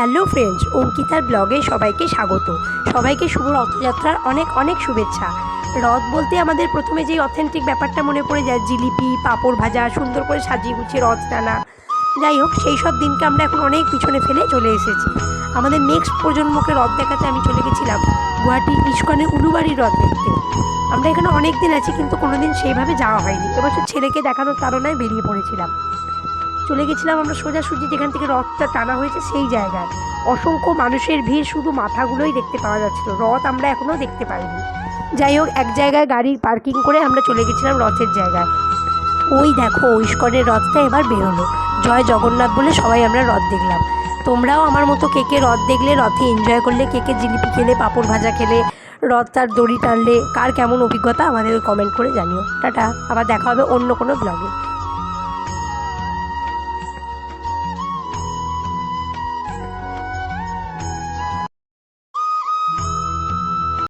Hello friends, অঙ্কিতার ব্লগে সবাইকে স্বাগত। সবাইকে শুভ রথযাত্রার অনেক অনেক শুভেচ্ছা। রথ বলতে আমাদের প্রথমে যেই অথেন্টিক ব্যাপারটা মনে পড়ে যায়, জিলিপি, পাঁপড় ভাজা, সুন্দর করে সাজিয়ে গুছিয়ে রথ টানা। যাই হোক, সেই সব দিনকে আমরা এখন অনেক পিছনে ফেলে চলে এসেছি। আমাদের নেক্সট প্রজন্মকে রথ দেখাতে আমি চলে গেছিলাম গুয়াহাটি ইস্কনের উলুবাড়ির রথ দেখতে। আমরা এখানে অনেক দিন আছি, কিন্তু কোনোদিন সেইভাবে যাওয়া হয়নি। এবছর ছেলেকে দেখানোর তাড়নায় বেরিয়ে পড়েছিলাম। চলে গেছিলাম আমরা সোজাসুজি যেখান থেকে রথটা টানা হয়েছে সেই জায়গায়। অসংখ্য মানুষের ভিড় শুধু মাথাগুলোই দেখতে পাওয়া যাচ্ছিল। রথ আমরা এখনও দেখতে পাইনি। যাই হোক, এক জায়গায় গাড়ি পার্কিং করে আমরা চলে গেছিলাম রথের জায়গায়। ওই দেখো ইস্কনের রথটা এবার বেরোলো। জয় জগন্নাথ বলে সবাই আমরা রথ দেখলাম। তোমরাও আমার মতো কেকে রথ দেখলে, রথে এনজয় করলে কেকে জিলিপি খেলে, পাঁপড় ভাজা খেলে, রথ তার দড়ি টানলে, কার কেমন অভিজ্ঞতা আমাদের কমেন্ট করে জানিও। টাটা, আবার দেখা হবে অন্য কোনো ব্লগে